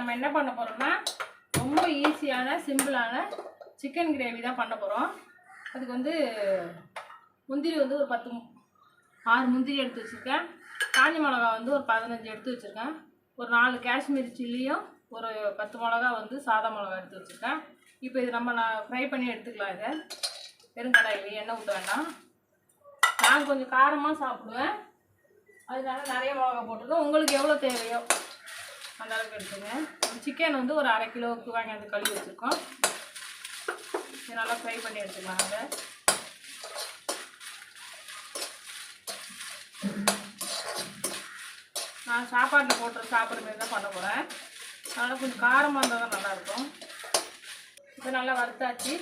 நம்ம என்ன பண்ண போகிறோம்னா ரொம்ப ஈஸியான சிம்பிளான சிக்கன் கிரேவி தான் பண்ண போகிறோம் அதுக்கு வந்து முந்திரி வந்து ஒரு பத்து ஆறு முந்திரி எடுத்து வச்சுருக்கேன். காஞ்சி மிளகா வந்து ஒரு பதினஞ்சு எடுத்து வச்சுருக்கேன். ஒரு நாலு காஷ்மீரி சில்லியும் ஒரு பத்து மிளகா வந்து சாதா மிளகா எடுத்து வச்சுருக்கேன். இப்போ இது நம்ம நான் ஃப்ரை பண்ணி எடுத்துக்கலாம் இதை. பெருங்கடாயில் எண்ணெய் ஊற்ற வேண்டாம். நான் கொஞ்சம் காரமாக சாப்பிடுவேன். அதனால நிறைய மிளகா போட்டுருக்கோம் உங்களுக்கு எவ்வளோ தேவையோ அந்த அளவுக்கு எடுத்துங்க. சிக்கன் வந்து ஒரு அரை கிலோவுக்கு வாங்கி வந்து கழுவி வச்சுருக்கோம். இது நல்லா ஃப்ரை பண்ணி எடுத்துக்கலாம் அதை. நான் சாப்பாட்டில் போட்டு சாப்பிட்ற மாதிரி தான் பண்ண போகிறேன் அதனால் கொஞ்சம் காரமாக இருந்தால் தான் நல்லாயிருக்கும். இப்போ நல்லா வறுத்தாச்சு.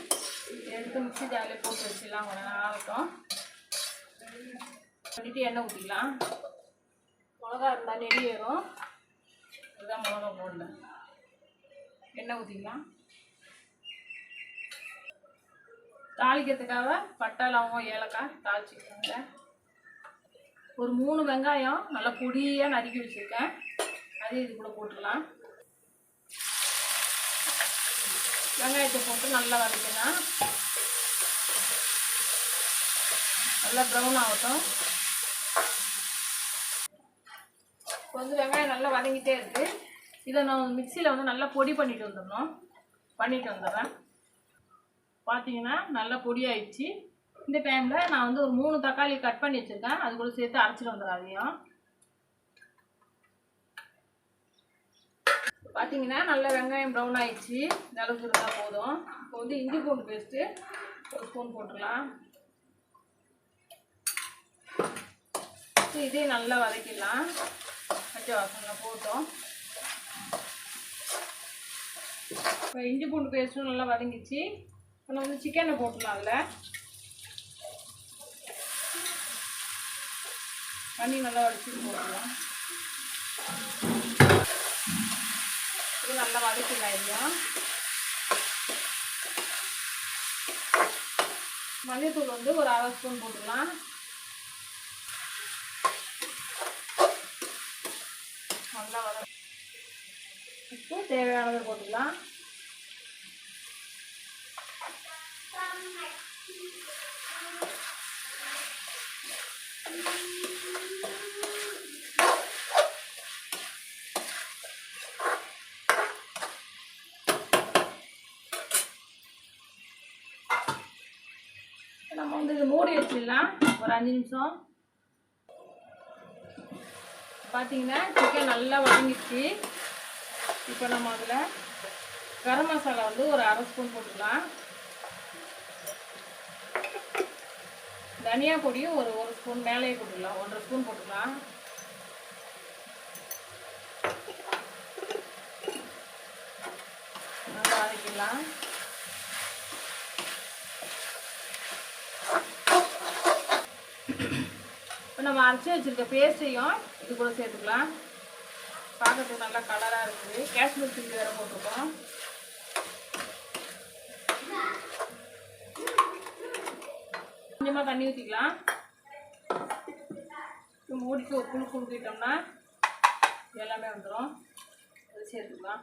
எடுத்து மிக்ஸி ஜாலியாக போட்டு வச்சிடலாம். கொஞ்சம் நேரம் ஆகட்டும் எண்ணெய் ஊற்றிக்கலாம் மிளகா இருந்தால் நெடி ஏறும். இதுதான் மிளகா போடல. எண்ணெய் ஊற்றிக்கலாம் தாளிக்கிறதுக்காக பட்டை லவங்கம் ஏலக்காய் தாளிச்சிக்கோங்க ஒரு மூணு வெங்காயம் நல்லா பொடியாக நறுக்கி வச்சுருக்கேன். அதையும் இது கூட போட்டுடலாம் வெங்காயத்தை போட்டு நல்லா வதக்கலாம் நல்லா ப்ரௌன் ஆகட்டும். இப்போ வந்து வெங்காயம் நல்லா வதங்கிட்டே இருக்குது இதை நான் மிக்சியில் வந்து நல்லா பொடி பண்ணிட்டு வந்துடணும். பண்ணிட்டு வந்துடுறேன். பார்த்தீங்கன்னா நல்லா பொடியாயிடுச்சு. இந்த டைமில் நான் வந்து ஒரு மூணு தக்காளி கட் பண்ணி வச்சுருக்கேன். அது கூட சேர்த்து அரைச்சிட்டு வந்துடுறேன் அதையும். பார்த்தீங்கன்னா நல்லா வெங்காயம் ப்ரௌன் ஆயிடுச்சு. இந்த அளவுக்கு இருந்தால் போதும். இப்போ வந்து இஞ்சி பூண்டு பேஸ்ட்டு ஒரு ஸ்பூன் போட்டுடலாம். இதையும் நல்லா வதக்கிடலாம். பச்சை வாசனை போட்டோம். இப்போ இஞ்சி பூண்டு பேஸ்ட்டும் நல்லா வதங்கிச்சு. இப்போ நம்ம வந்து சிக்கனை போட்டுடலாம் அதில். தண்ணி நல்லா வடிச்சுட்டு போட்டுடலாம். இது நல்லா வதக்கிடலாம் இல்லையா மல்லித்தூள் வந்து ஒரு அரை ஸ்பூன் போட்டுக்கலாம் நல்லா வத இப்போ தேவையானதை போட்டுக்கலாம். நம்ம வந்து இது மூடி வச்சிடலாம் ஒரு அஞ்சு நிமிஷம். பார்த்தீங்கன்னா சிக்கன் நல்லா வதங்கிடுச்சு. இப்போ நம்ம அதில் கரம் மசாலா வந்து ஒரு அரை ஸ்பூன் போட்டுக்கலாம். தனியா பொடியும் ஒரு ஒரு ஸ்பூன் மேலேயே போட்டுக்கலாம். ஒன்றரை ஸ்பூன் போட்டுக்கலாம். நல்லா வதக்கிடலாம். இப்போ நம்ம அரைச்சி வச்சுருக்க பேஸ்ட்டையும் இது கூட சேர்த்துக்கலாம். பார்க்கறதுக்கு நல்லா கலராக இருக்குது. காஷ்மீர் சில்லி வேறு போட்டிருக்கோம். கொஞ்சமாக தண்ணி ஊற்றிக்கலாம் மூடிக்கு ஒரு குழு கொடுத்துட்டோம்னா எல்லாமே வந்துடும் அது சேர்த்துக்கலாம்.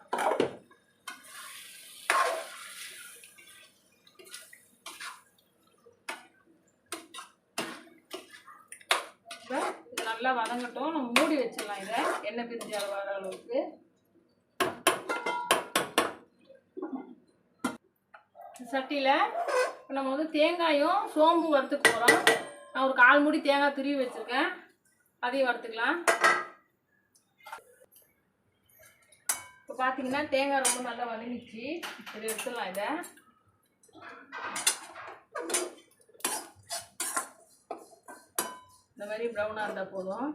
இப்போ இது நல்லா வதங்கட்டும். நம்ம மூடி வச்சிடலாம் இதை. எண்ணெய் பிரிஞ்சு அளவு வர அளவுக்கு. சட்டியில் நம்ம வந்து தேங்காயும் சோம்பு வறுத்துக்கு போகிறோம் நான் ஒரு கால் மூடி தேங்காய் துருவி வச்சுருக்கேன். அதையும் வறுத்துக்கலாம். இப்போ பார்த்தீங்கன்னா தேங்காய் ரொம்ப நல்லா வதங்கிச்சு இதை எடுத்துடலாம் இதை. இந்த மாதிரி ப்ரௌனாக இருந்தால் போதும்.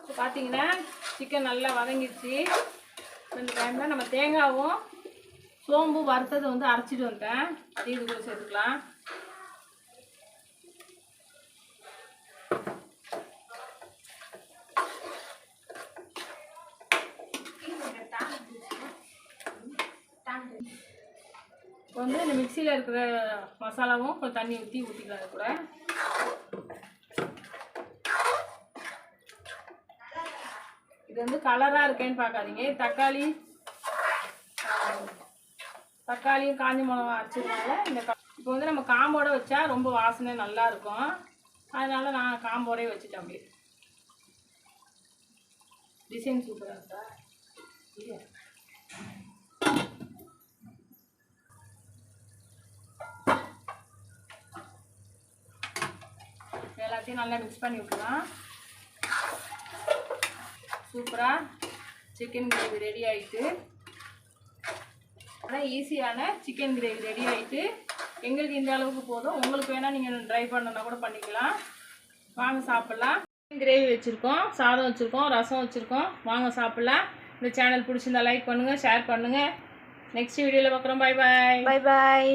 இப்போ பார்த்தீங்கன்னா சிக்கன் நல்லா வதங்கிடுச்சு. இந்த டைமில் நம்ம தேங்காவும் சோம்பு வறுத்ததை வந்து அரைச்சிட்டு வந்துட்டேன். அதையும் இது கூட சேர்த்துக்கலாம். இப்போ வந்து இந்த மிக்சியில் இருக்கிற மசாலாவும் கொஞ்சம் தண்ணி ஊற்றி ஊற்றிக்கலாம் கூட. இது வந்து கலராக இருக்கேன்னு பார்க்காதீங்க. தக்காளி. தக்காளியும் காஞ்ச மிளகா அரைச்சதுனால இந்த இப்போ வந்து நம்ம காம்போட வச்சா ரொம்ப வாசனை நல்லா இருக்கும். அதனால நான் காம்போடே வச்சுட்டேன் அப்படியே. டிசைன் சூப்பராக இருக்கா? இல்லையா? எல்லாத்தையும் நல்லா மிக்ஸ் பண்ணி விட்டுலாம் சூப்பராக சிக்கன் கிரேவி ரெடி ஆகிட்டு ஆனால் ஈஸியான சிக்கன் கிரேவி ரெடி ஆகிட்டு எங்களுக்கு இந்த அளவுக்கு போதும். உங்களுக்கு வேணால் நீங்கள் ட்ரை பண்ணனா கூட பண்ணிக்கலாம். வாங்க சாப்பிட்லாம். சிக்கன் கிரேவி வச்சுருக்கோம். சாதம் வச்சுருக்கோம். ரசம் வச்சுருக்கோம். வாங்க சாப்பிட்லாம். இந்த சேனல் பிடிச்சிருந்தா லைக் பண்ணுங்கள் ஷேர் பண்ணுங்கள் நெக்ஸ்ட் வீடியோவில் பார்க்குறோம். Bye bye bye bye